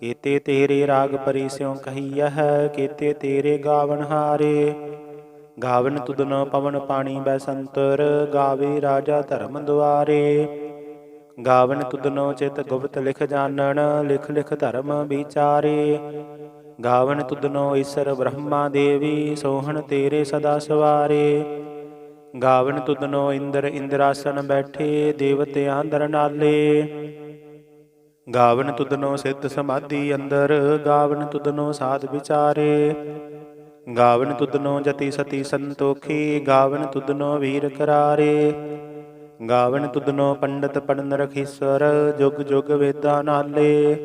ਕੀਤੇ ਤੇਰੇ ਰਾਗ ਪਰੀ ਸਿਉ ਕਹੀਐ ਕੀਤੇ ਤੇਰੇ ਗਾਵਨ ਹਾਰੇ। ਗਾਵਨ ਤੁਧਨ ਪਵਨ ਪਾਣੀ ਬੈ ਸੰਤਰ ਗਾਵੇ ਰਾਜਾ ਧਰਮ ਦੁਆਰੇ। ਗਾਵਨ ਤੁਦਨੋ ਚਿਤ ਗੁਪਤ ਲਿਖ ਜਾਣਨ, ਲਿਖ ਲਿਖ ਧਰਮ ਵਿਚਾਰੇ। ਗਾਵਨ ਤੁਦਨੋ ਈਸ਼ਰ ਬ੍ਰਹਮਾ ਦੇਵੀ, ਸੋਹਣ ਤੇਰੇ ਸਦਾ ਸਵਾਰੇ। ਗਾਵਨ ਤੁਦਨੋ ਇੰਦਰ ਇੰਦਰਾਸਨ ਬੈਠੇ, ਦੇਵਤਿਆਂ ਦਰ ਨਾਲੇ। ਗਾਵਨ ਤੁਧਨੋ ਸਿੱਧ ਸਮਾਧੀ ਅੰਦਰ, ਗਾਵਨ ਤੁਧਨੋ ਸਾਧ ਵਿਚਾਰੇ। ਗਾਵਨ ਤੁਧਨੋ ਜਤੀ ਸਤੀ ਸੰਤੋਖੀ, ਗਾਵਨ ਤੁਧਨੋ ਵੀਰ ਕਰਾਰੇ। ਗਾਵਨ ਤੁਧਨੋ ਪੰਡਤ ਪੜਨ ਰਖੀਸਰ ਜੁਗ ਜੁਗ ਵੇਦਾਂ ਨਾਲੇ।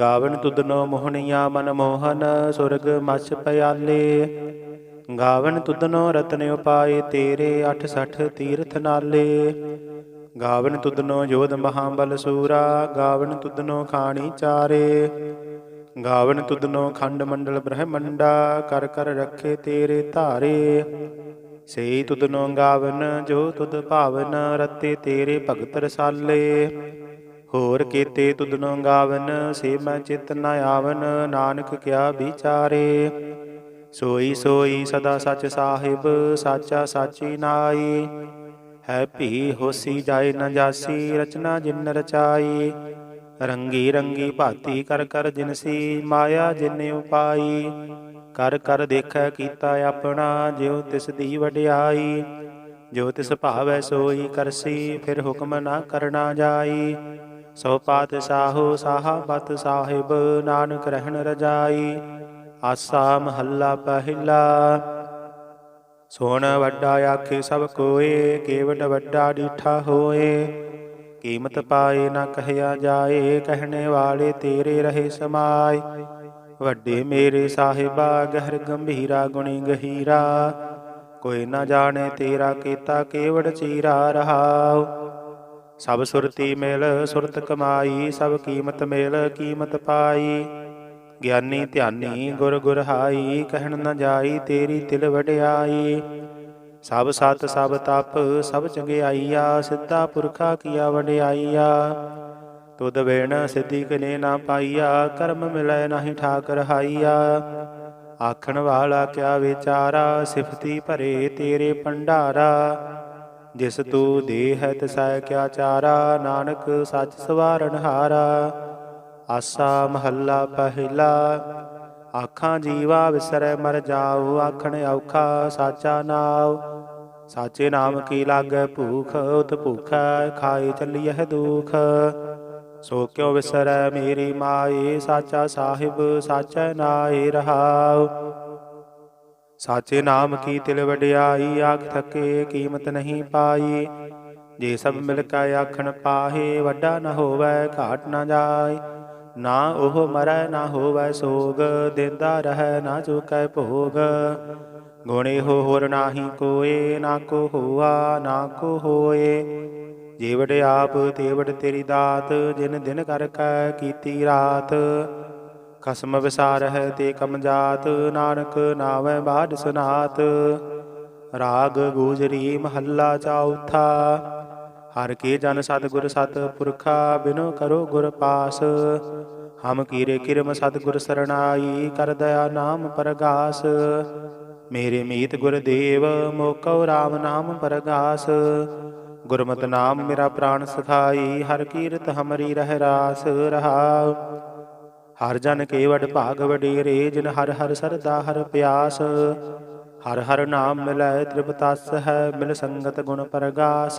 ਗਾਵਨ ਤੁਧਨੋ ਮੋਹਣੀਆਂ ਮਨ ਮੋਹਨ, ਸੁਰਗ ਮਛ ਪਿਆਲੇ। ਗਾਵਨ ਤੁਧਨੋ ਰਤਨ ਉਪਾਏ ਤੇਰੇ 68 ਤੀਰਥ ਨਾਲੇ। ਗਾਵਨ ਤੁਧਨੋ ਜੋਧ ਮਹਾਬਲ ਸੂਰਾ, ਗਾਵਨ ਤੁਧਨੋ ਖਾਣੀ ਚਾਰੇ। ਗਾਵਨ ਤੁਧਨੋ ਖੰਡ ਮੰਡਲ ਬ੍ਰਹਮੰਡਾ, ਕਰ ਕਰ ਰੱਖੇ ਤੇਰੇ ਧਾਰੇ। ਸਈ ਤੁਧਨੋ ਗਾਵਨ, ਜੋ ਤੁਧ ਭਾਵਨ, ਰਤੇ ਤੇਰੇ ਭਗਤ ਰਸਾਲੇ। ਹੋਰ ਕੀਤੇ ਤੁਧਨੋ ਗਾਵਨ, ਸੇ ਮੈਂ ਚਿਤ ਨ ਆਵਨ, ਨਾਨਕ ਕਿਆ ਵਿਚਾਰੇ। ਸੋਈ ਸੋਈ ਸਦਾ ਸਚ ਸਾਹਿਬ, ਸਾਚਾ ਸਾਚੀ ਨਾਈ। ਹੈ ਭੀ ਹੋਸੀ ਜਾਏ ਨ ਜਾਸੀ, ਰਚਨਾ ਜਿਨ ਰਚਾਈ। ਰੰਗੀ ਰੰਗੀ ਭਾਤੀ ਕਰ ਕਰ ਜਿਨਸੀ ਮਾਇਆ ਜਿਨ ਉਪਾਈ। ਕਰ ਕਰ ਦੇਖੈ ਕੀਤਾ ਆਪਣਾ, ਜਿਉ ਤਿਸ ਦੀ ਵਡਿਆਈ। ਜੋ ਤਿਸ ਭਾਵੈ ਸੋਈ ਕਰਸੀ, ਫਿਰ ਹੁਕਮ ਨਾ ਕਰਨਾ ਜਾਈ। ਸੋ ਪਾਤ ਸਾਹੋ ਬਤ ਸਾਹਿਬ, ਨਾਨਕ ਰਹਿਣ ਰਜਾਈ। ਆਸਾ ਮਹੱਲਾ ਪਹਿਲਾ ਸੋਣ ਵੱਡਾ ਆਖੇ, ਸਭ ਕੋਏ, ਕੇਵਟ ਵੱਡਾ ਡੀਠਾ ਹੋਏ। ਕੀਮਤ ਪਾਏ ਨਾ ਕਹਿਆ ਜਾਏ, ਕਹਿਣੇ ਵਾਲੇ ਤੇਰੇ ਰਹੇ ਸਮਾਏ। ਵੱਡੇ ਮੇਰੇ ਸਾਹਿਬਾ, ਗਹਿਰ ਗੰਭੀਰਾ, ਗੁਣੀ ਗਹੀਰਾ। ਕੋਈ ਨਾ ਜਾਣੇ ਤੇਰਾ ਕੀਤਾ ਕੇਵੜ ਚੀਰਾ ਰਹਾਉ। ਸਭ ਸੁਰਤੀ ਮਿਲ, ਸੁਰਤ ਕਮਾਈ, ਸਭ ਕੀਮਤ ਮਿਲ, ਕੀਮਤ ਪਾਈ। ਗਿਆਨੀ ਧਿਆਨੀ ਗੁਰ ਗੁਰ ਹਾਈ ਕਹਿਣ ਨ ਜਾਈ ਤੇਰੀ ਤਿਲ ਵਡਿਆਈ। ਸਭ ਸਤ, ਸਭ ਤਪ, ਸਭ ਚੰਗਿਆਈਆ, ਸਿੱਧਾ ਪੁਰਖਾ ਕੀਆ ਵਡਿਆਈਆ। ਤੁਧ ਵੇਣ ਸਿੱਧੀ ਕਨੇ ਨਾ ਪਾਈਆ, ਕਰਮ ਮਿਲੈ ਨਾਹੀ ਠਾਕ ਰਹਾਈਆ ਆਖਣ ਵਾਲਾ ਕਿਆ ਵਿਚਾਰਾ, ਸਿਫਤੀ ਭਰੇ ਤੇਰੇ ਭੰਡਾਰਾ। ਜਿਸ ਤੂੰ ਦੇ ਹੈ ਤਿਸੈ ਕਿਆ ਚਾਰਾ, ਨਾਨਕ ਸੱਚ ਸਵਾਰਨ ਹਾਰਾ। ਆਸਾ ਮਹੱਲਾ ਪਹਿਲਾ। ਆਖਾਂ ਜੀਵਾ ਵਿਸਰੈ ਮਰ ਜਾਉ ਆਖਣ ਔਖਾ ਸਾਚਾ ਨਾਉ। ਸਾਚੇ ਨਾਮ ਕੀ ਲਾਗੈ ਭੂਖ, ਉਤ ਭੂਖੈ ਖਾਏ ਚੱਲੀਐ ਦੁਖ। ਸੋ ਕਿਉ ਵਿਸਰੈ ਮੇਰੀ ਮਾਏ, ਸਾਚਾ ਸਾਹਿਬ ਸਾਚੈ ਨਾਏ ਰਹਾਉ। ਸਾਚੇ ਨਾਮ ਕੀ ਤਿਲ ਵਡਿਆਈ, ਆਖ ਥਕੇ ਕੀਮਤ ਨਹੀਂ ਪਾਈ। ਜੇ ਸਭ ਮਿਲ ਕੇ ਆਖਣ ਪਾਹੇ, ਵੱਡਾ ਨ ਹੋਵੇ, ਘਾਟ ਨ ਜਾਏ। ਨਾ ਉਹ ਮਰੈ ਨਾ ਹੋਵੈ ਸੋਗ, ਦਿੰਦਾ ਰਹਿ ਨਾ ਚੁਕੈ ਭੋਗ। ਗੁਣੇ ਹੋ ਹੋਰ ਨਾਹੀ ਕੋਏ, ਨਾ ਕੋ ਹੋਆ, ਨਾ ਕੋ ਹੋਏ। ਜੀਵੜ ਆਪ, ਤੇਵੜ ਤੇਰੀ ਦਾਤ, ਜਿਨ ਦਿਨ ਕਰ ਕੈ ਕੀਤੀ ਰਾਤ। ਖਸਮ ਵਿਸਾਰ ਤੇ ਕਮ ਜਾਤ, ਨਾਨਕ ਨਾਵੇਂ ਬਾਦ ਸੁਨਾਤ। ਰਾਗ ਗੂਜਰੀ ਮਹੱਲਾ ਚੌਥਾ। ਹਰ ਕੇ ਜਨ ਸਤਿਗੁਰ ਸਤ ਪੁਰਖਾ ਬਿਨੋ ਕਰੋ ਗੁਰ ਪਾਸ। ਹਮ ਕੀਰੇ ਕਿਰਮ ਸਤਿਗੁਰ ਸਰਣਾਈ, ਕਰ ਦਇਆ ਨਾਮ ਪਰਗਾਸ। ਮੇਰੇ ਮੀਤ ਗੁਰਦੇਵ ਮੋਕਉ RAM ਨਾਮ ਪਰਗਾਸ। ਗੁਰਮਤਿ ਨਾਮ ਮੇਰਾ ਪ੍ਰਾਣ ਸਖਾਈ, ਹਰ ਕੀਰਤ ਹਮਰੀ ਰਹਿ ਰਾਸ ਰਹਾਉ ਹਰ ਜਨ ਕੇ ਵਡ ਭਾਗ ਵਡੇਰੇ, ਜਿਨ ਹਰ ਹਰ ਸਰਦਾ ਹਰ ਪਿਆਸ। ਹਰ ਹਰ ਨਾਮ ਮਿਲੈ ਤ੍ਰਿਪਤਸ ਹੈ ਮਿਲ ਸੰਗਤ ਗੁਣ ਪਰਗਾਸ।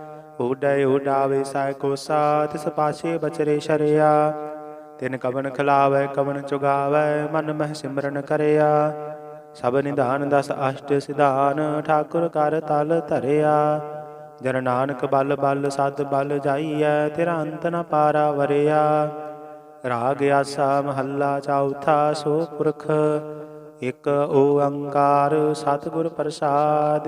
ਉਡੈ ਉਡਾਵੇ ਸਾਇ ਕੋਸਾ ਤਿਸ ਪਾਛੇ ਬਚਰੇ ਸ਼ਰਿਆ। ਤਿਨ ਕਵਨ ਖਿਲਾਵੈ, ਕਵਨ ਚੁਗਾਵੈ, ਮਨ ਮਹਿ ਸਿਮਰਨ ਕਰਿਆ। ਸਭ ਨਿਧਾਨ ਦਸ ਅਸ਼ਟ ਸਿਧਾਨ, ਠਾਕੁਰ ਕਰ ਤਲ ਧਰਿਆ। ਜਨ ਨਾਨਕ ਬਲ ਬਲ, ਸਦ ਬਲ ਜਾਈਐ, ਤੇਰਾ ਅੰਤ ਨ ਪਾਰਾ ਵਰਿਆ। ਰਾਗ ਆਸਾ ਮਹੱਲਾ ਚੌਥਾ, ਸੋ ਪੁਰਖ, ਇਕ ਓੰਕਾਰ ਸਤਿਗੁਰ ਪ੍ਰਸਾਦ।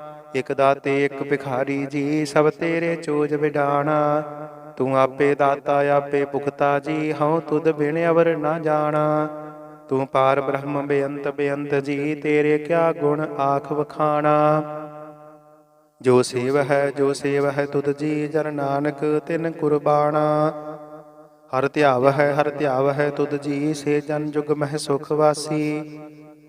ਇਕ ਦਾਤੇ, ਇਕ ਭਿਖਾਰੀ ਜੀ, ਸਭ ਤੇਰੇ ਚੋਜ ਵਿਡਾਣਾ। ਤੂੰ ਆਪੇ ਦਾਤਾ, ਆਪੇ ਪੁਖਤਾ ਜੀ, ਹਉ ਤੁਧ ਬਿਨ ਅਵਰ ਨਾ ਜਾਣਾ। ਤੂੰ ਪਾਰ ਬ੍ਰਹਮ ਬੇਅੰਤ ਬੇਅੰਤ ਜੀ, ਤੇਰੇ ਕਿਆ ਗੁਣ ਆਖ ਵਖਾਣਾ। ਜੋ ਸੇਵ ਹੈ, ਜੋ ਸੇਵ ਹੈ ਤੁਧ ਜੀ, ਜਨ ਨਾਨਕ, ਤਿਨ ਕੁਰਬਾਨਾ ਹਰ ਧਿਆਵ ਹੈ, ਹਰ ਧਿਆਵ ਹੈ ਤੁਧ ਜੀ, ਸੇ ਜਨ ਜੁਗ ਮਹਿ ਸੁਖ ਵਾਸੀ।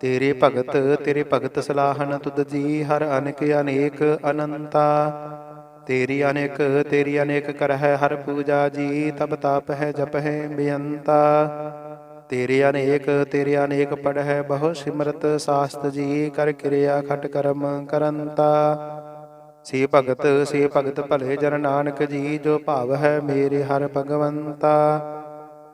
ਤੇਰੇ ਭਗਤ ਤੇਰੇ ਭਗਤ ਸਲਾਹਨ ਤੁਧ ਜੀ, ਹਰ ਅਨੇਕ ਅਨੇਕ ਅਨੰਤਾ। ਤੇਰੀ ਅਨੇਕ ਤੇਰੀ ਅਨੇਕ ਕਰ ਹੈ ਹਰ ਪੂਜਾ ਜੀ, ਤਬ ਤਾਪ ਹੈ, ਜਪ ਹੈ, ਬਿਅੰਤਾ। ਤੇਰੇ ਅਨੇਕ ਤੇਰੇ ਅਨੇਕ ਪੜ ਹੈ ਬਹੁ ਸਿਮਰਤ ਸਾਸਤ ਜੀ, ਕਰ ਕਿਰਿਆ ਖਟ ਕਰਮ ਕਰੰਤਾ। ਸੇ ਭਗਤ ਸੇ ਭਗਤ ਭਲੇ ਜਨ ਨਾਨਕ ਜੀ, ਜੋ ਭਾਵ ਹੈ ਮੇਰੇ ਹਰ ਭਗਵੰਤਾ।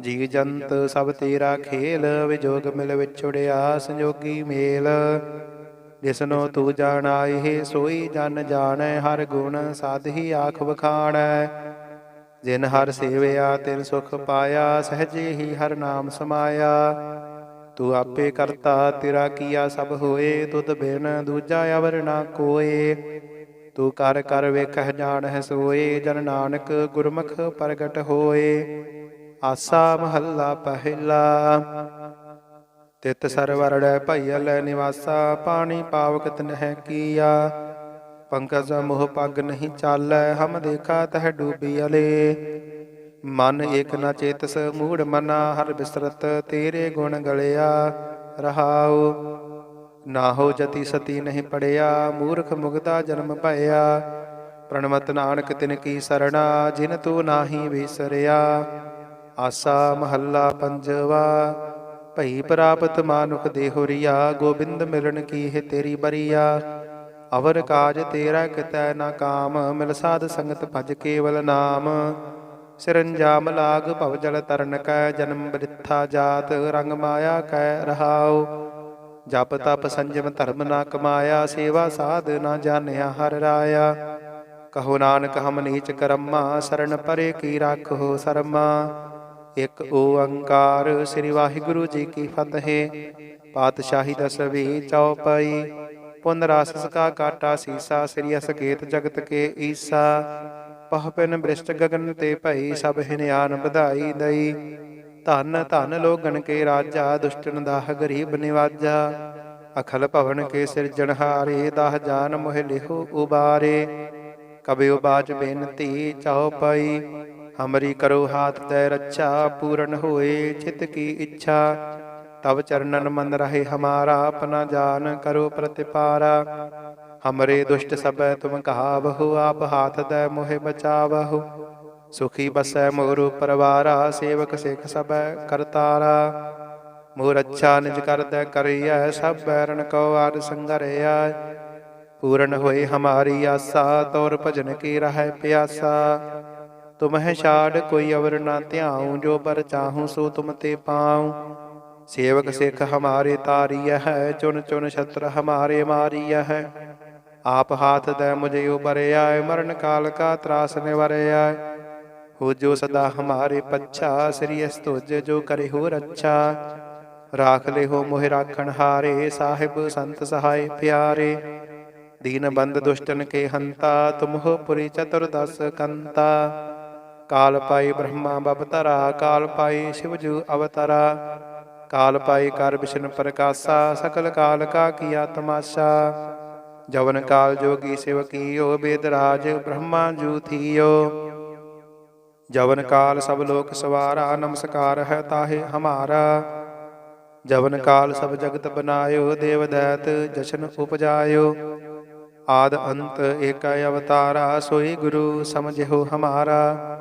ਜੀ ਜੰਤ ਸਭ ਤੇਰਾ ਖੇਲ, ਵਿਜੋਗ ਮਿਲ ਵਿਛੜਿਆ ਸੰਜੋਗੀ ਮੇਲ। ਜਿਸਨੋ ਤੂੰ ਜਾਣਾਏ ਸੋਈ ਜਨ ਜਾਣੈ, ਹਰ ਗੁਣ ਸਾਧ ਹੀ ਆਖ ਵਖਾਣੈ। ਜਿਨ ਹਰ ਸੇਵਿਆ, ਤਿਨ ਸੁਖ ਪਾਇਆ, ਸਹਜੇ ਹੀ ਹਰ ਨਾਮ ਸਮਾਇਆ। ਤੂੰ ਆਪੇ ਕਰਤਾ, ਤੇਰਾ ਕੀਆ ਸਭ ਹੋਏ, ਤੁਧ ਬਿਨ ਦੂਜਾ ਅਵਰ ਨਾ ਕੋਏ। ਤੂੰ ਕਰ ਕਰ ਵੇਖਹਿ, ਜਾਣਹਿ ਸੋਏ, ਜਨ ਨਾਨਕ ਗੁਰਮੁਖ ਪ੍ਰਗਟ ਹੋਏ। ਆਸਾ ਮਹੱਲਾ ਪਹਿਲਾ। ਤਿਤ ਸਰਵਰੜੈ ਭਈਲ ਨਿਵਾਸਾ, ਪਾਣੀ ਪਾਵਕ ਤਨਹਿ ਕੀਆ। ਪੰਕਜ ਮੋਹ ਪੱਗ ਨਹੀਂ ਚਾਲੈ, ਹਮ ਦੇਖਾ ਤਹ ਡੂਬੀ ਅਲੇ। ਮਨ ਏਕ ਨ ਚੇਤਸ, ਮੂੜ ਮਨਾ, ਹਰ ਬਿਸਰਤ ਤੇਰੇ ਗੁਣ ਗਲਿਆ। ਰਹਾਉ ਨਾ ਹੋ ਜਤੀ ਸਤੀ ਨਹੀਂ ਪੜਿਆ, ਮੂਰਖ ਮੁਗਦਾ ਜਨਮ ਭਇਆ। ਪ੍ਰਣਮਤ ਨਾਨਕ ਤਿਨ ਕੀ ਸਰਣਾ, ਜਿਨ ਤੂੰ ਨਾਹੀ ਵਿਸਰਿਆ। ਆਸਾ ਮਹੱਲਾ ਪੰਜਵਾ। ਭਈ ਪ੍ਰਾਪਤ ਮਾਨੁਖ ਦੇਹੁਰੀਆ ਗੋਬਿੰਦ ਮਿਲਣ ਕੀ ਹੈ ਤੇਰੀ ਬਰੀਆ। ਅਵਰ ਕਾਜ ਤੇਰਾ ਕਿਤੈ ਨਾ ਕਾਮ, ਮਿਲ ਸਾਧ ਸੰਗਤ ਭਜ ਕੇਵਲ ਨਾਮ। ਸਿਰੰਜਾਮ ਲਾਗ ਭਵ ਜਲ ਤਰਨ ਕੈ, ਜਨਮ ਬ੍ਰਿਥਾ ਜਾਤ, ਰੰਗ ਮਾਇਆ ਕੈ ਰਹਾਉ। ਜਪ ਤਪ ਸੰਜਮ ਧਰਮ ਨਾ ਕਮਾਇਆ, ਸੇਵਾ ਸਾਧ ਨਾ ਜਾਣਿਆ ਹਰ ਰਾਇਆ। ਕਹੋ ਨਾਨਕ ਹਮ ਨੀਚ ਕਰਮਾ ਸਰਣ ਪਰੇ ਕੀ ਰਾਖੋ ਸਰਮਾ। ਇਕ ਓੰਕਾਰ ਸ੍ਰੀ ਵਾਹਿਗੁਰੂ ਜੀ ਕੀ ਫਤਿਹ। ਪਾਤਸ਼ਾਹੀ ਦਸਵੀਂ ਚੌਪਈ। ਪੁਨ ਰਸ ਸਕਾ ਕਾਟਾ ਸੀਸਾ ਸ੍ਰੀ ਅਸਕੇਤ ਜਗਤ ਕੇ ਈਸਾ। ਪਹ ਬ੍ਰਿਸ਼ਟ ਗਗਨ ਤੇ ਭਈ ਸਭ ਹਿਨਿਆਨ ਵਧਾਈ ਦਈ। ਧਨ ਧਨ ਲੋਗਣ ਕੇ ਰਾਜਾ, ਦੁਸ਼ਟਨ ਦਾਹ ਗਰੀਬ ਨਿਵਾਜਾ। ਅਖਲ ਭਵਨ ਕੇ ਸਿਰਜਣਹਾਰੇ ਦਾਹ ਜਾਨ ਮੋਹਿ ਲਿਖੋ ਉਬਾਰੇ। ਕਬਿਉ ਬਾਜ ਬੇਨਤੀ ਚਉਪਈ ਹਮਰੀ ਕਰੋ ਹਾਥ ਤੈ ਰੱਛਾ, ਪੂਰਨ ਹੋਏ ਚਿਤ ਕੀ ਇੱਛਾ। ਤਬ ਚਰਨਨ ਮਨ ਰਹੇ ਹਮਾਰਾ, ਆਪਣਾ ਜਾਨ ਕਰੋ ਪ੍ਰਤਿਪਾਰਾ। ਹਮਰੇ ਦੁਸ਼ਟ ਸਭੈ ਤੁਮ ਕਹਾਵਹੁ, ਆਪ ਹਾਥ ਤੈ ਮੋਹਿ ਬਚਾਵਹੁ। ਸੁਖੀ ਬਸੈ ਮੋਰੂ ਪਰਵਾਰਾ, ਸੇਵਕ ਸਿਖ ਸਭੈ ਕਰਤਾਰਾ। ਮੋਰ ਅੱਛਾ ਨਿਜ ਕਰਦੈ ਕਰਿਐ, ਸਭ ਬੈਰਨ ਕੋ ਆਦ ਸੰਗਰਿਆ ਪੂਰਨ ਹੋਏ ਹਮਾਰੀ ਆਸਾ, ਤੋਰ ਭਜਨ ਕੀ ਰਹਿ ਪਿਆਸਾ। ਤੁਮਹਿ ਛਾੜ ਕੋਈ ਅਵਰ ਨਾ ਧਿਆਉ, ਜੋ ਪਰ ਚਾਹੂੰ ਸੋ ਤੁਮ ਤੇ ਪਾਉ। ਸੇਵਕ ਸਿੱਖ ਹਮਾਰੇ ਤਾਰੀਐ ਹੈ ਚੁਨ ਚੁਨ ਛਤਰ ਹਮਾਰੇ ਮਾਰੀਐ। ਹੈ ਆਪ ਹਾਥ ਦੇ ਮੁਝੇ ਉਬਰਿਆ ਮਰਨ ਕਾਲ ਕਾ ਤਰਾਸ ਨਿਵਰਿਆ। ਹੋ ਜੋ ਸਦਾ ਹਮਾਰੇ ਪੱਛਾ, ਸ੍ਰੀ ਅਸਤੁਜ ਜੋ ਕਰੇ ਹੋ ਰੱਛਾ ਰਾਖ ਲੈ ਹੋ ਮੋਹਿ ਰਾਖਣ ਹਾਰੇ, ਸਾਹਿਬ ਸੰਤ ਸਹਾਇ ਪਿਆਰੇ। ਦੀਨ ਬੰਦ ਦੁਸ਼ਟਨ ਕੇ ਹੰਤਾ, ਤੁਮਹੁ ਪੁਰੀ ਚਤੁਰਦਸ ਕੰਤਾ। ਕਾਲ ਪਾਈ ਬ੍ਰਹਮਾ ਬਵਤਰਾ ਕਾਲ ਪਾਈ ਸ਼ਿਵਜੂ ਅਵਤਰਾ ਕਾਲ ਪਾਈ ਕਰ ਵਿਸ਼ਨ ਪ੍ਰਕਾਸ਼ਾ ਸਕਲ ਕਾਲ ਕਾ ਕੀਆ ਤਮਾਸ਼ਾ ਜਵਨ ਕਾਲ ਜੋਗੀ ਸਿਵ ਕੀਓ ਬੇਦ ਰਾਜ ਬ੍ਰਹਮਾ ਜੂ ਥੀਓ ਜਵਨ ਕਾਲ ਸਭ ਲੋਕ ਸਵਾਰਾ ਨਮਸਕਾਰ ਹੈ ਤਾਹੇ ਹਮਾਰਾ ਜਵਨ ਕਾਲ ਸਭ ਜਗਤ ਬਨਾਇਓ ਦੇਵ ਦੈਤ ਜਸ਼ਨ ਉਪਜਾਇਓ ਆਦ ਅੰਤ ਏਕਾ ਅਵਤਾਰਾ ਸੋਈ ਗੁਰੂ ਸਮਝਿਓ ਹਮਾਰਾ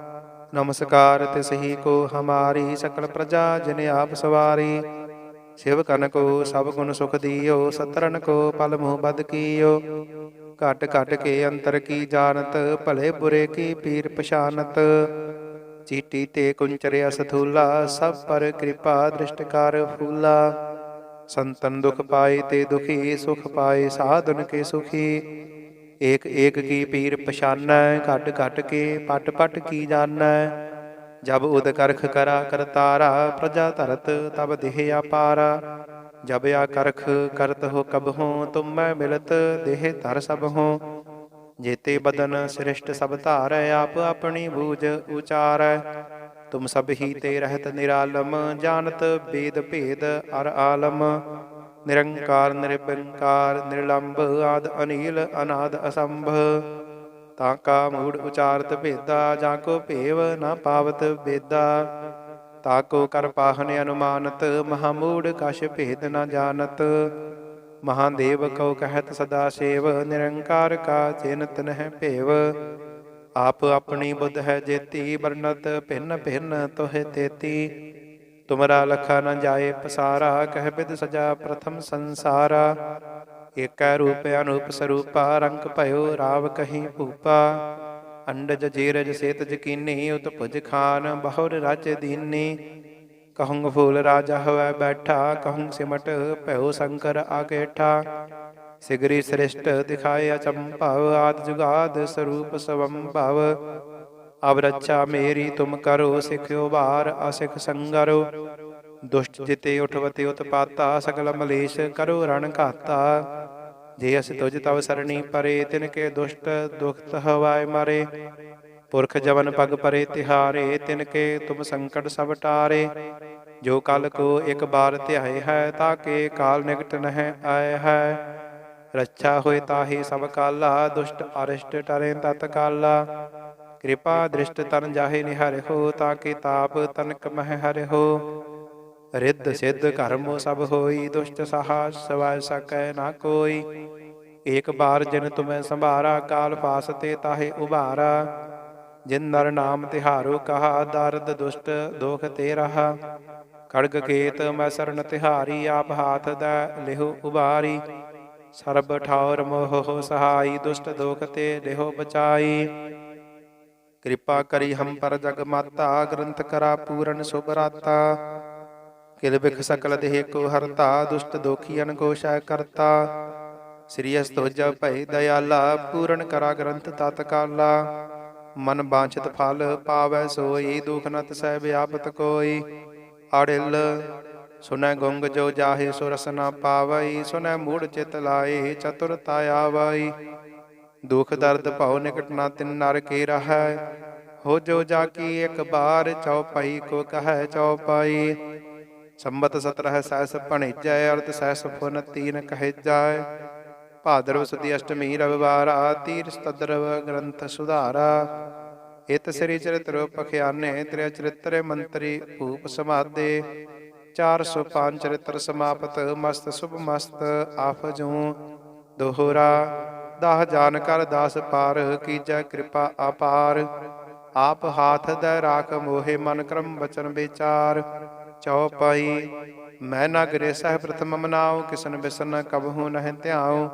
ਨਮਸਕਾਰ ਤਿਸਹੀ ਕੋ ਹਮਾਰੀ ਸਕਲ ਪ੍ਰਜਾ ਜਿਨ ਆਪ ਸਵਾਰੀ। ਸਿਵ ਕਨ ਕੋ ਸਭ ਗੁਣ ਸੁਖ ਦਿਓ ਸਤਰਨ ਕੋ ਪਲ ਮੋਹ ਬਦ ਕੀਓ। ਘਟ ਘਟ ਕੇ ਅੰਤਰ ਕੀ ਜਾਣਤ, ਭਲੇ ਬੁਰੇ ਕੀ ਪੀਰ ਪਛਾਨਤ। ਚੀਟੀ ਤੇ ਕੁੰਚਰਿਆ ਸਥੂਲਾ ਸਭ ਪਰ ਕਿਰਪਾ ਦ੍ਰਿਸ਼ਟਕਾਰ ਫੂਲਾ ਸੰਤਨ ਦੁਖ ਪਾਏ ਤੇ ਦੁਖੀ, ਸੁਖ ਪਾਏ ਸਾਧਨ ਕੇ ਸੁਖੀ। ਏਕ ਏਕ ਕੀ ਪੀਰ ਪਛਾਨੈ, ਘਟ ਘਟ ਕੇ ਪਟ ਪਟ ਕੀ ਜਾਣੈ ਜਬ ਉਦ ਕਰਖ ਕਰਾ ਕਰਤਾਰਾ ਪ੍ਰਜਾ ਧਰਤ ਤਬ ਦੇਹ ਆਪਾਰਾ ਜਬ ਆ ਕਰਖ ਕਰਤ ਹੋ ਕਬ ਹੋ, ਤੁਮ ਮੈਂ ਮਿਲਤ ਦੇਹ ਧਰ ਸਭ ਹੋ। ਜੇਤੇ ਬਦਨ ਸ੍ਰਿਸ਼ਟ ਸਭ ਧਾਰੈ, ਆਪ ਆਪਣੀ ਬੂਝ ਉਚਾਰੈ। ਤੁਮ ਸਭ ਹੀ ਤੇ ਰਹਿਤ ਨਿਰਾਲਮ, ਜਾਣਤ ਬੇਦ ਭੇਦ ਅਰ ਆਲਮ। ਨਿਰੰਕਾਰ ਨਿਰਬੰਕਾਰ ਨਿਰਲੰਭ, ਆਦ ਅਨੀਲ, ਅਨਾਦ ਅਸੰਭ। ਤਾਂ ਕਾ ਮੂੜ ਉਚਾਰਤ ਭੇਦਾ, ਜਾਂ ਕੋ ਭੇਵ ਨਾ ਪਾਵਤ ਬੇਦਾ। ਤਾ ਕੋ ਕਰ ਪਾਹਨ ਅਨੁਮਾਨਤ, ਮਹਾ ਮੂੜ ਕਛ ਭੇਦ ਨਾ ਜਾਣਤ। ਮਹਾਦੇਵ ਕਉ ਕਹਿਤ ਸਦਾ ਸੇਵ, ਨਿਰੰਕਾਰ ਕਾ ਚਿੰਤ ਨਹਿ ਭੇਵ। ਆਪ ਆਪਣੀ ਬੁੱਧ ਹੈ ਜੇਤੀ ਵਰਨਤ ਭਿੰਨ ਭਿੰਨ ਤੋਹਿ ਤੇਤੀ। ਤੁਮਰਾ ਲਖਾ ਨ ਜਾਏ ਪਸਾਰਾ, ਕਹਿ ਬਿਦ ਸਜਾ ਪ੍ਰਥਮ ਸੰਸਾਰਾ। ਏਕੈ ਰੂਪ ਅਨੂਪ ਸਰੂਪਾ, ਰੰਗ ਭਇਓ ਰਾਵ ਕਹੀ ਭੂਪਾ। ਅੰਡਜ ਜੀਰਜ ਸੇਤ ਜਕੀਨੀ ਉਤ ਭੁਜ ਖਾਨ ਬਹੁਰ ਰਾਜ ਦੀਨੀ। ਕਹੂੰ ਫੂਲ ਰਾਜਾ ਹੋਇ ਬੈਠਾ ਕਹੂੰ ਸਿਮਟ ਭਇਓ ਸ਼ੰਕਰ ਆਗੇਠਾ। ਸਿਗਰੀ ਸ੍ਰਿਸ਼ਟ ਦਿਖਾਏ ਅਚੰਭਵ, ਆਦ ਜੁਗਾਦ ਸਰੂਪ ਸਵੰਭਵ। ਅਬ ਰੱਛਾ ਮੇਰੀ ਤੁਮ ਕਰੋ ਸਿਖ ਉਬਾਰ ਅਸਿਖ ਸੰਗਰੋ। ਦੁਸ਼ਟ ਜਿਤੇ ਉਠਵਤੇ ਉਤਪਾਤਾ ਸਕਲ ਮਲੇਸ਼ ਕਰੋ ਰਣ ਘਾਤਾ। ਜੇ ਅਸ ਤੁਜ ਤਵ ਸਰਣੀ ਪਰੇ, ਤਿਨ ਕੇ ਦੁਸ਼ਟ ਦੁਖਤ ਹਵਾਏ ਮਾਰੇ। ਪੁਰਖ ਜਵਨ ਪਗ ਪਰੇ ਤਿਹਾਰੇ, ਤਿਨ ਕੇ ਤੁਮ ਸੰਕਟ ਸਭ ਟਾਰੇ। ਜੋ ਕਲ ਕੋ ਇੱਕ ਬਾਰ ਧਿਆਏ ਹੈ ਤਾਕੇ ਕਾਲ ਨਿਕਟ ਨਹਿ ਆਏ ਹੈ। ਰੱਛਾ ਹੋਏ ਤਾਹੀ ਸਭ ਕਾਲਾ, ਦੁਸ਼ਟ ਅਰਿਸ਼ਟ ਟਰੇ ਤਤ ਕਾਲਾ ਕਿਰਪਾ ਦ੍ਰਿਸ਼ਟ ਤਨ ਜਾਹੇ ਨਿਹਰਿ ਹੋ, ਤਾਕੇ ਤਾਪ ਤਨਕ ਮਹਿ ਹਰਿ ਹੋ। ਰਿੱਧ ਸਿੱਧ ਕਰਮੋ ਸਭ ਹੋਈ, ਦੁਸ਼ਟ ਸਹਾ ਸਵੈ ਸਕੈ ਨਾ ਕੋਈ। ਏਕ ਬਾਰ ਜਿਨ ਤੁਮੈ ਸੰਭਾਰਾ, ਕਾਲ ਫਾਸ ਤੇ ਤਾਹੇ ਉਭਾਰਾ। ਜਿਨ ਨਰ ਨਾਮ ਤਿਹਾਰੋ ਕਹਾ, ਦਰਦ ਦੁਸ਼ਟ ਦੋਖ ਤੇ ਰਹਾ। ਖੜਗ ਕੇਤ ਮੈਂ ਸਰਨ ਤਿਹਾਰੀ, ਆਪ ਹਾਥ ਦਾ ਲਿਹੋ ਉਭਾਰੀ। ਸਰਬ ਠਾਉਰ ਮੋਹ ਸਹਾਈ, ਦੁਸ਼ਟ ਦੋਖ ਤੇ ਲਿਹੋ ਬਚਾਈ। ਕਿਰਪਾ ਕਰੀ ਹਮ ਪਰ ਜਗ ਮਾਤਾ ਗ੍ਰੰਥ ਕਰਾ ਪੂਰਨ ਸੁਭ ਰਾਤਾ ਕਿਲ ਬਿਖ ਸਕਲ ਦੇਹ ਕੋ ਹਰਤਾ, ਦੁਸ਼ਟ ਦੋਖੀ ਅਨਕੋਸ਼ੈ ਕਰਤਾ। ਸ੍ਰੀ ਅਸਤੋਜ ਭੈ ਦਇਆਲਾ, ਪੂਰਨ ਕਰਾ ਗ੍ਰੰਥ ਤਤ ਕਾਲਾ ਮਨ ਬਾਂਛਿਤ ਫਲ ਪਾਵੈ ਸੋਈ, ਦੁਖ ਨਤ ਤਸੈ ਵਿਆਪਤ ਕੋਈ। ਅੜਿਲ, ਸੁਨੈ ਗੁੰਗ ਜੋ ਜਾਹੇ ਸੁਰਸ ਨ ਪਾਵਈ, ਸੁਨੈ ਮੂੜ ਚਿਤ ਲਾਏ, ਚਤੁਰਤਾ ਆਵਈ। ਦੁਖ ਦਰਦ ਭਉ ਨਿਕਟ ਨਾ ਤਿਨ ਨਰ ਕੇ ਰਹੈ? ਹੋ ਜੋ ਜਾ ਕੀ ਇੱਕ ਬਾਰ ਚੌਪਾਈ ਕੋ ਕਹੈ ਚਉਪਈ। ਸੰਬਤ 17 ਸੈਸ ਭਣੇਜੈ, ਅਰਥ ਸੈਸ ਫੁਨ ਤੀਨ ਕਹਿ ਜਾਏ। ਭਾਦਰਵ ਸੁਦੀ ਅਸ਼ਟਮੀ ਰਵਿਵਾਰਾ ਤੀਰ ਸਤਦਰਵ ਗ੍ਰੰਥ ਸੁਧਾਰਾ। ਇਤ ਸ੍ਰੀ ਚਰਿਤ੍ਰ ਪਖਿਆਨੇ ਤ੍ਰਿ ਚਰਿਤ੍ਰੇ ਮੰਤਰੀ ਭੂਪ ਸਮਾਦੇ। 405 ਚਰਿਤ੍ਰ ਸਮਾਪਤ, ਮਸਤ ਸੁਭ ਮਸਤ ਆਫ ਜੂ ਦੋਹਰਾ। ਦਾਹ ਜਾਨ ਕਰ ਦਾਸ ਪਾਰ, ਕੀਜੈ ਕਿਰਪਾ ਅਪਾਰ। ਆਪ ਹਾਥ ਦੇ ਰਾਖ ਮੋਹਿ, ਮਨ ਕਰਮ ਬਚਨ ਵਿਚਾਰ। ਚਉਪਈ ਮੈਂ ਨਾ ਗਰੇ ਸਹਿ ਪ੍ਰਥਮ ਮਨਾਉ, ਕਿਸਨ ਬਿਸਨ ਕਬਹੂ ਨਹਿ ਧਿਆਉ।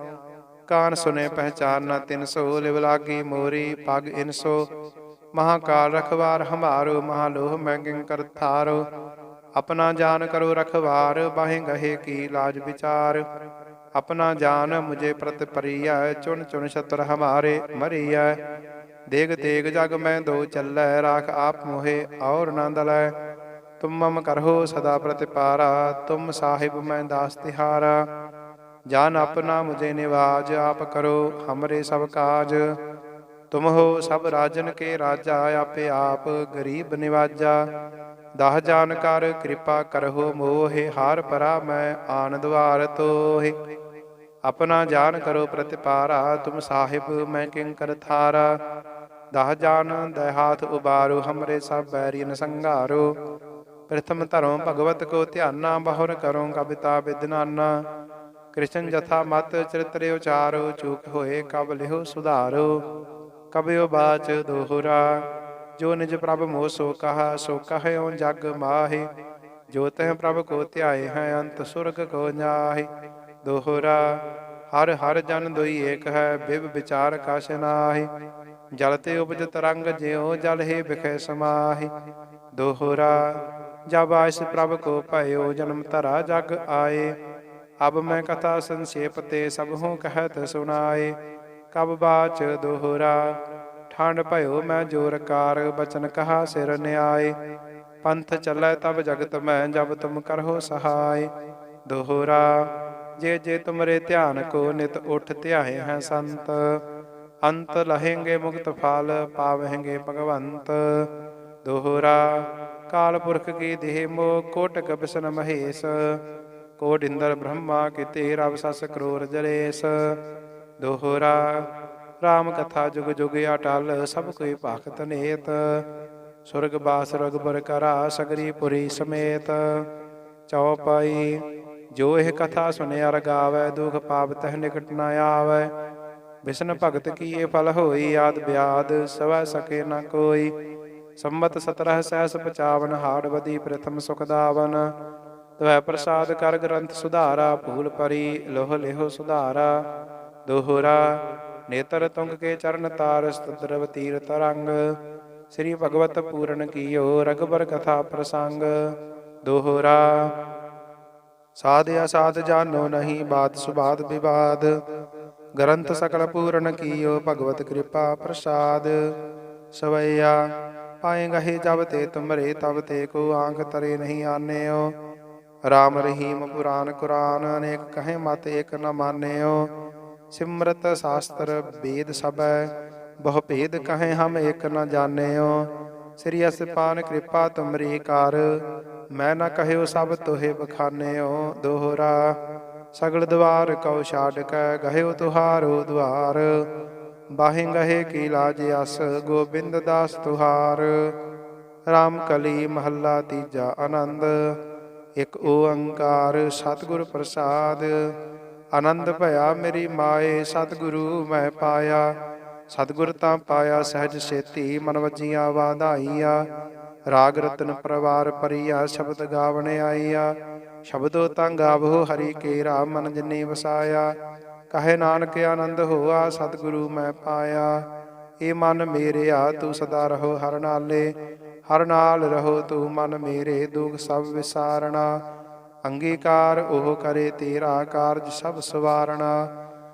ਕਾਨ ਸੁਨੇ ਪਹਿਚਾਨ ਨਾ ਤਿਨ ਸੋ, ਲਿਵ ਲਾਗੀ ਮੋਰੀ ਪਗ ਇਨਸੋ ਮਹਾਕਾਲ ਰਖਵਾਰ ਹਮਾਰੋ, ਮਹਾਲੋਹ ਮੈਂ ਕਿੰਕਰ ਥਾਰੋ। ਆਪਣਾ ਜਾਨ ਕਰੋ ਰਖਵਾਰ, ਬਾਹੇ ਗਹੇ ਕੀ ਲਾਜ ਵਿਚਾਰ। ਆਪਣਾ ਜਾਨ ਮੁਝੇ ਪ੍ਰਤ ਪਰੀਐ ਚੁਣ ਚੁਣ ਛਤਰ ਹਮਾਰੇ ਮਰੀਐ। ਦੇਗ ਤੇਗ ਜਗ ਮੈਂ ਦੋ ਚੱਲੈ, ਰਾਖ ਆਪ ਮੋਹੇ ਔਰ ਨੰਦ ਲੈ ਤੁਮ ਮਮ ਕਰਹੁ ਸਦਾ ਪ੍ਰਤਿਪਾਰਾ, ਤੁਮ ਸਾਹਿਬ ਮੈਂ ਦਾਸ ਤਿਹਾਰਾ। ਜਾਨ ਆਪਣਾ ਮੁਝੇ ਨਿਵਾਜ, ਆਪ ਕਰੋ ਹਮਰੇ ਸਭ ਕਾਜ। ਤੁਮ ਹੋ ਸਭ ਰਾਜਨ ਕੇ ਰਾਜਾ, ਆਪੇ ਆਪ ਗਰੀਬ ਨਿਵਾਜਾ। ਦਹ ਜਾਨ ਕਰ ਕਿਰਪਾ ਕਰਹੁ ਮੋਹਿ, ਹਾਰ ਪਰਾ ਮੈਂ ਆਨ ਦਵਾਰ ਤੋਹਿ। ਆਪਣਾ ਜਾਨ ਕਰੋ ਪ੍ਰਤਿਪਾਰਾ, ਤੁਮ ਸਾਹਿਬ ਮੈਂ ਕਿੰਕਰ ਥਾਰਾ ਦਹ ਜਾਨ ਦਹਾਥ ਉਬਾਰੋ, ਹਮਰੇ ਸਭ ਬੈਰੀ ਸੰਘਾਰੋ। ਪ੍ਰਥਮ ਧਰੋ ਭਗਵਤ ਕੋ ਧਿਆਨਾ, ਬਹੁਰ ਕਰੋ ਕਵਿਤਾ ਵਿਦਨਾਨਾ ਕ੍ਰਿਸ਼ਨ ਜਥਾ ਮਤ ਚਰਿਤ੍ਰ ਉਚਾਰੋ, ਚੂਕ ਹੋਏ ਕਬ ਲਿਹੋ ਸੁਧਾਰੋ। ਕਬਿਓ ਬਾਚ ਦੋਹਰਾ, ਜੋ ਨਿਜ ਪ੍ਰਭ ਮੋ ਸੋ ਕਹਾ, ਸੋ ਕਹਿਓ ਜਗ ਮਾਹੀ। ਜੋ ਤਹ ਪ੍ਰਭ ਕੋ ਧਿਆਏ ਹੈ, ਅੰਤ ਸੁਰਗ ਕੋ ਜਾਹੀ ਦੋਹਰਾ, ਹਰ ਹਰ ਜਨ ਦੋਈ ਏਕ ਹੈ, ਬਿਵ ਵਿਚਾਰ ਕਛ ਨਾਹੀ। ਜਲ ਤੇ ਉਪਜ ਤਰੰਗ ਜਿਉ ਜਲ ਹੈ ਬਿਖੈ ਸਮਾਹੀ। ਦੋਹਰਾ, ਜਬ ਆਇਸ ਪ੍ਰਭ ਕੋ ਭਇਓ, ਜਨਮ ਧਰਾ ਜਗ ਆਏ। ਅਬ ਮੈਂ ਕਥਾ ਸੰਖੇਪ ਤੇ ਸਭ ਹੂੰ ਕਹਿਤ ਸੁਣਾਏ। ਕਬ ਬਾਚ ਦੋਹਰਾ ਠੰਡ ਭਇਓ ਮੈਂ ਜੋਰ ਕਾਰ, ਬਚਨ ਕਹਾ ਸਿਰ ਨਿਆਏ। ਪੰਥ ਚੱਲੈ ਤਬ ਜਗਤ ਮੈਂ, ਜਬ ਤੁਮ ਕਰਹੁ ਸਹਾਇ ਦੋਹਰਾ ਜੇ ਜੇ ਤੁਮਰੇ ਧਿਆਨ ਕੋ ਨਿਤ ਉਠ ਧਿਆਏ ਹੈ ਸੰਤ, ਅੰਤ ਲਹੇਂਗੇ ਮੁਕਤ ਫਲ, ਪਾਵਹਿੰਗੇ ਭਗਵੰਤ। ਦੋਹਰਾ, ਕਾਲ ਪੁਰਖ ਕੀ ਦੇਹ ਮੋ ਕੋਟਕ ਬਿਸਨ ਮਹੇਸ਼। ਕੋਟ ਇੰਦਰ ਬ੍ਰਹਮਾ ਕਿਤੇ ਰਵ ਸਸ ਕਰੋਰ ਜਰੇਸ ਦੋਹਰਾ, ਰਾਮ ਕਥਾ ਜੁਗ ਜੁਗ ਅਟਲ, ਸਭ ਕੋਈ ਭਗਤ ਨੇਤ। ਸੁਰਗ ਬਾਸ ਰਗਬਰ ਕਰਾ, ਸਗਰੀ ਪੁਰੀ ਸਮੇਤ। ਚਉਪਾਈ ਜੋ ਇਹ ਕਥਾ ਸੁਨਿਆ ਰਗਾਵੈ, ਦੁਖ ਪਾਪ ਤਹ ਨਿਕਟ ਨ ਆਵੈ। ਵਿਸ਼ਨ ਭਗਤ ਕੀ ਇਹ ਫਲ ਹੋਈ, ਆਦ ਬਿਆਦ ਸਵੈ ਸਕੇ ਨ ਕੋਈ। ਸੰਮਤ 17 ਸਹਿਸ 55 ਹਾੜਵਦੀ ਪ੍ਰਥਮ ਸੁਖ ਦਾਵਨ। ਤਵੈ ਪ੍ਰਸਾਦ ਕਰ ਗ੍ਰੰਥ ਸੁਧਾਰਾ, ਭੂਲ ਪਰੀ ਲੋਹ ਲਿਹੋ ਸੁਧਾਰਾ। ਦੋਹਰਾ, ਨੇਤਰ ਤੁੰਗ ਕੇ ਚਰਨ ਤਾਰ ਸਤਦਰਵ ਤੀਰ ਤਰੰਗ। ਸ੍ਰੀ ਭਗਵਤ ਪੂਰਨ ਕੀਓ ਰਗਬਰ ਕਥਾ ਪ੍ਰਸੰਗ। ਦੋਹਰਾ ਸਾਧ ਅਸਾਧ ਜਾਣੋ ਨਹੀਂ, ਬਾਤ ਸੁਬਾਦ ਵਿਵਾਦ। ਗ੍ਰੰਥ ਸਕਲ ਪੂਰਨ ਕੀਓ, ਭਗਵਤ ਕਿਰਪਾ ਪ੍ਰਸਾਦ। ਸਵਈਆ, ਪਾਏ ਗਹੇ ਜਬ ਤੇ ਤੁਮਰੇ, ਤਬ ਤੇ ਕੋ ਆਂਖ ਤਰੇ ਨਹੀਂ ਆਨਿਓ। ਰਾਮ ਰਹੀਮ ਪੁਰਾਨ ਕੁਰਾਨ, ਅਨੇਕ ਕਹੇ ਮਤ ਏਕ ਨ ਮਾਨਿਓ। ਸਿਮਰਤ ਸ਼ਾਸਤਰ ਵੇਦ ਸਭੈ, ਬਹੁ ਭੇਦ ਕਹੇ ਹਮ ਏਕ ਨ ਜਾਣਿਓ। ਸ੍ਰੀ ਅਸਪਾਨ ਕਿਰਪਾ ਤੁਮਰੀ ਕਰ। ਮੈਂ ਨਾ ਕਹਿਓ ਸਭ ਤੋਹੇ ਬਖਾਨਿਓ ਦੋਹਰਾ। ਸਗਲ ਦਵਾਰ ਕਉ ਛਾੜ ਕੈ, ਗਹਿਓ ਤੁਹਾਰੋ ਦੁਆਰ ਬਾਹੇ ਗਹੇ ਕੀ ਲਾਜ ਅਸ, ਗੋਬਿੰਦ ਦਾਸ ਤੁਹਾਰ। ਰਾਮ ਕਲੀ ਮਹੱਲਾ ਤੀਜਾ ਆਨੰਦ। ਇੱਕ ਓੰਕਾਰ ਸਤਿਗੁਰ ਪ੍ਰਸਾਦ। ਆਨੰਦ ਭਇਆ ਮੇਰੀ ਮਾਏ, ਸਤਿਗੁਰੂ ਮੈਂ ਪਾਇਆ। ਸਤਿਗੁਰ ਤਾਂ ਪਾਇਆ ਸਹਿਜ ਸੇਤੀ ਮਨ ਵਜੀਆਂ ਵਾਧਾਈਆ। ਰਾਗ ਰਤਨ ਪਰਵਾਰ ਪਰੀਆ ਸ਼ਬਦ ਗਾਵਣ ਆਈਆ। ਸ਼ਬਦੋ ਤਾਂ ਗਾਵੋ ਹਰੀ ਕੇ ਰਾਮ ਮਨ ਜਿਨੇ ਵਸਾਇਆ। ਕਹੇ ਨਾਨਕ, ਆਨੰਦ ਹੋਆ, ਸਤਿਗੁਰੂ ਮੈਂ ਪਾਇਆ। ਏ ਮਨ ਮੇਰਿਆ, ਤੂੰ ਸਦਾ ਰਹੋ ਹਰ ਨਾਲੇ। ਹਰ ਨਾਲ ਰਹੋ ਤੂੰ ਮਨ ਮੇਰੇ, ਦੁਖ ਸਭ ਵਿਸਾਰਣਾ। ਅੰਗੀਕਾਰ ਉਹ ਕਰੇ ਤੇਰਾ ਕਾਰਜ ਸਭ ਸਵਾਰਣਾ।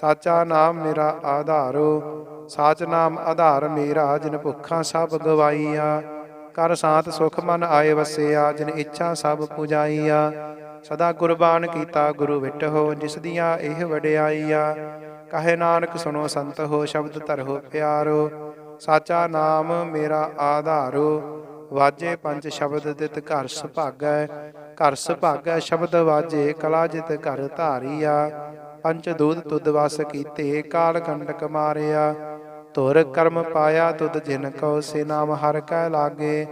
ਸਾਚਾ ਨਾਮ ਮੇਰਾ ਆਧਾਰੋ, ਸਾਚ ਨਾਮ ਆਧਾਰ ਮੇਰਾ, ਜਿਨ ਭੁੱਖਾਂ ਸਭ ਗਵਾਈਆਂ। ਕਰ ਸਾਤ ਸੁਖ ਮਨ ਆਏ ਵਸਿਆ, ਜਿਨ ਇੱਛਾ ਸਭ ਪੁਜਾਈਆ। ਸਦਾ ਕੁਰਬਾਨ ਕੀਤਾ ਗੁਰੂ ਵਿਟਹੁ ਜਿਸ ਦੀਆਂ ਇਹ ਵਡਿਆਈਆ। ਕਹੇ ਨਾਨਕ ਸੁਣੋ ਸੰਤ ਹੋ, ਸ਼ਬਦ ਧਰੋ ਪਿਆਰੋ। ਸਾਚਾ ਨਾਮ ਮੇਰਾ ਆਧਾਰੋ, ਵਾਜੇ ਪੰਜ ਸ਼ਬਦ ਦਿਤ ਘਰ ਸੁਭਾਗੈ। ਘਰ ਸੁਭਾਗੈ ਸ਼ਬਦ ਵਾਜੇ, ਕਲਾ ਜਿਤ ਘਰ ਧਾਰੀਆ। ਪੰਚ ਦੂਤ ਤੁਧ ਵਸ ਕੀਤੇ, ਕਾਲ ਕੰਡਕ ਮਾਰਿਆ। ਧੁਰ ਕਰਮ ਪਾਇਆ ਤੁਧ ਜਿਨ ਕਉ ਸੇ ਨਾਮ ਹਰ ਕੈ ਲਾਗੇ।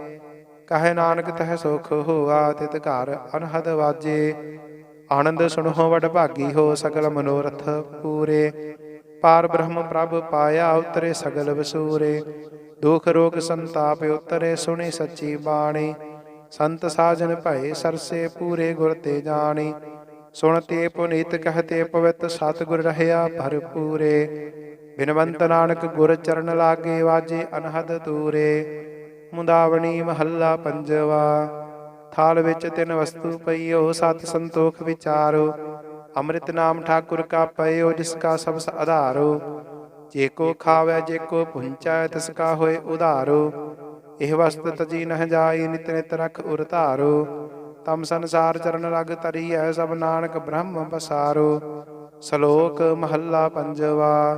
ਕਹੇ ਨਾਨਕ ਤਹਿ ਸੁਖ ਹੋਆ ਤਿਤ ਘਰ ਅਨਹਦ ਵਾਜੇ। ਆਨੰਦ ਸੁਣੋ ਵਡ ਭਾਗੀ ਹੋ ਸਗਲ ਮਨੋਰਥ ਪੂਰੇ। ਪਾਰ ਬ੍ਰਹਮ ਪ੍ਰਭ ਪਾਇਆ ਉਤਰੇ ਸਗਲ ਵਸੂਰੇ। ਦੁਖ ਰੋਗ ਸੰਤਾਪ ਉਤਰੇ ਸੁਣੀ ਸੱਚੀ ਬਾਣੀ। ਸੰਤ ਸਾਜਨ ਭਏ ਸਰਸੇ ਪੂਰੇ ਗੁਰ ਤੇ ਜਾਣੀ। ਸੁਣ ਤੇ ਪੁਨੀਤ ਕਹਤੇ ਪਵਿੱਤ ਸਤਿਗੁਰ ਰਹਿਆ ਭਰਪੂਰੇ ਬਿਨਵੰਤ ਨਾਨਕ ਗੁਰ ਚਰਨ ਲਾਗੇ ਵਾਜੇ ਅਨਹਦ ਤੂਰੇ ਮੁੰਦਾਵਣੀ ਮਹੱਲਾ ਪੰਜਵਾ ਥਾਲ ਵਿੱਚ ਤਿੰਨ ਵਸਤੂ ਪਈਓ ਸਤ ਸੰਤੋਖ ਵਿਚਾਰੋ ਅੰਮ੍ਰਿਤ ਨਾਮ ਠਾਕੁਰ ਕਾ ਪਇਓ ਜਿਸ ਕਾ ਸਬਸ ਆਧਾਰੋ ਜੇ ਕੋ ਖਾਵੇ ਜੇ ਕੋ ਪੁੰਚੈ ਤਿਸ ਕਾ ਹੋਏ ਉਧਾਰੋ ਇਹ ਵਸਤ ਤਜੀ ਨਹ ਜਾਈ ਨਿਤ ਨਿਤ ਰਖ ਉਰ ਧਾਰੋ ਤਮ ਸੰਸਾਰ ਚਰਨ ਲਗ ਤਰੀਐ ਸਭ ਨਾਨਕ ਬ੍ਰਹਮ ਬਸਾਰੋ ਸ਼ਲੋਕ ਮਹੱਲਾ ਪੰਜਵਾ,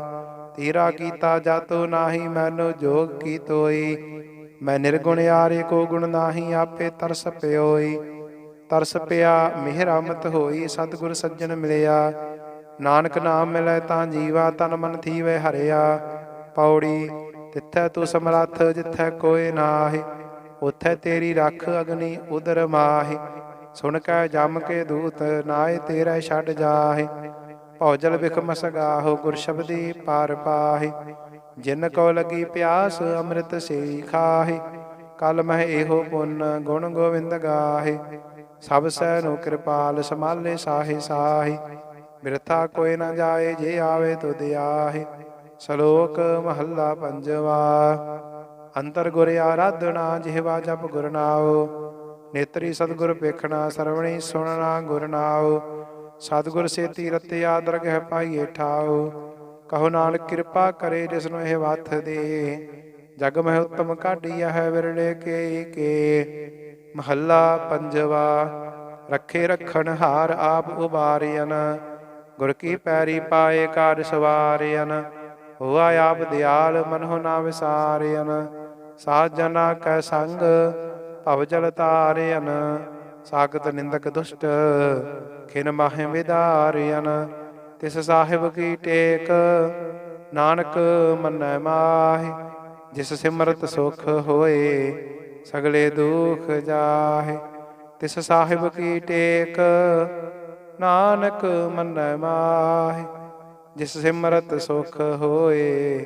ਤੀਰਾ ਕੀਤਾ ਜਾਤੋ ਨਾਹੀ, ਮੈਨੋ ਜੋਗ ਕੀ ਤੋਈ? ਮੈਂ ਨਿਰਗੁਣ ਯਾਰੇ ਕੋ ਗੁਣ ਨਾਹੀ, ਆਪੇ ਤਰਸ ਪਿਓਈ। ਤਰਸ ਪਿਆ ਮਿਹਰਾਮਤ ਹੋਈ, ਸਤਿਗੁਰ ਸੱਜਣ ਮਿਲਿਆ। ਨਾਨਕ ਨਾਮ ਮਿਲੈ ਤਾਂ ਜੀਵਾ, ਤਨ ਮਨ ਥੀਵੇ ਹਰਿਆ। ਪੌੜੀ, ਤਿੱਥੈ ਤੂੰ ਸਮਰੱਥ, ਜਿੱਥੈ ਕੋਏ ਨਾਹੀ। ਉਥੈ ਤੇਰੀ ਰੱਖ ਅਗਨੀ ਉਦਰ ਮਾਹੀ। ਸੁਣ ਕੈ ਜਮ ਕੇ ਦੂਤ ਨਾਏ ਤੇਰਾ ਛੱਡ ਜਾਹੇ। ਭੌਜਲ ਵਿਖ ਮਸਗਾਹੋ ਗੁਰ ਸ਼ਬਦੀ ਪਾਰ ਪਾਹੇ। ਜਿਨ ਕੋ ਲਗੀ ਪਿਆਸ ਅੰਮ੍ਰਿਤ ਸੇ ਖਾਹੇ। ਕਲ ਮਹਿ ਇਹੋ ਪੁੰਨ ਗੁਣ ਗੋਵਿੰਦ ਗਾਹੇ। ਸਭ ਸਹਿ ਨੂੰ ਕਿਰਪਾਲ ਸਮਾਲੇ ਸਾਹੇ ਸਾਹੇ। ਬਿਰਥਾ ਕੋਈ ਨਾ ਜਾਏ ਜੇ ਆਵੇ ਤੁਧ ਆਹੇ। ਸ਼ਲੋਕ ਮਹੱਲਾ ਪੰਜਵਾ। ਅੰਤਰ ਗੁਰ ਆਰਾਧਨਾ, ਜਿਹਵਾ ਜਪ ਗੁਰ ਨਾਉ। ਨੇਤਰੀ ਸਤਿਗੁਰ ਵੇਖਣਾ ਸਰਵਣੀ ਸੁਣਨਾ ਗੁਰ ਨਾਉ। ਸਤਿਗੁਰ ਸੇਤੀ ਰਤਿਆ ਦਰਗਹਿ ਪਾਈਏ ਠਾਉ। ਕਹੋ ਨਾਨਕ ਕਿਰਪਾ ਕਰੇ ਜਿਸ ਨੂੰ ਇਹ ਵਥ ਦੇ। ਜਗ ਮਹਿ ਉਤਮ ਕਾਢੀਆ ਹੈ ਵਿਰਲੇ ਕੇ ਕੇ। ਮਹੱਲਾ ਪੰਜਵਾ, ਰੱਖੇ ਰਖਣ ਹਾਰ ਆਪ ਉਬਾਰਿਆਨ ਗੁਰ ਕੀ ਪੈਰੀ ਪਾਏ ਕਾਰ ਸਵਾਰਿਆਨ ਹੋਆ ਆਪ ਦਿਆਲ ਮਨਹੁ ਨਾ ਵਿਸਾਰਿਆਨ ਸਾਧ ਜਨਾ ਕੈ ਸੰਗ, ਭਵ ਜਲ ਤਾਰਿਅਨ ਸਾਗਤ ਨਿੰਦਕ ਦੁਸ਼ਟ, ਖਿਨ ਮਾਹਿ ਵਿਦਾਰਿਅਨ। ਤਿਸ ਸਾਹਿਬ ਕੀ ਟੇਕ, ਨਾਨਕ ਮੰਨੈ ਮਾਹਿ, ਜਿਸ ਸਿਮਰਤ ਸੁਖ ਹੋਏ, ਸਗਲੇ ਦੁਖ ਜਾਹੇ। ਤਿਸ ਸਾਹਿਬ ਕੀ ਟੇਕ, ਨਾਨਕ ਮੰਨੈ ਮਾਹਿ, ਜਿਸ ਸਿਮਰਤ ਸੁਖ ਹੋਏ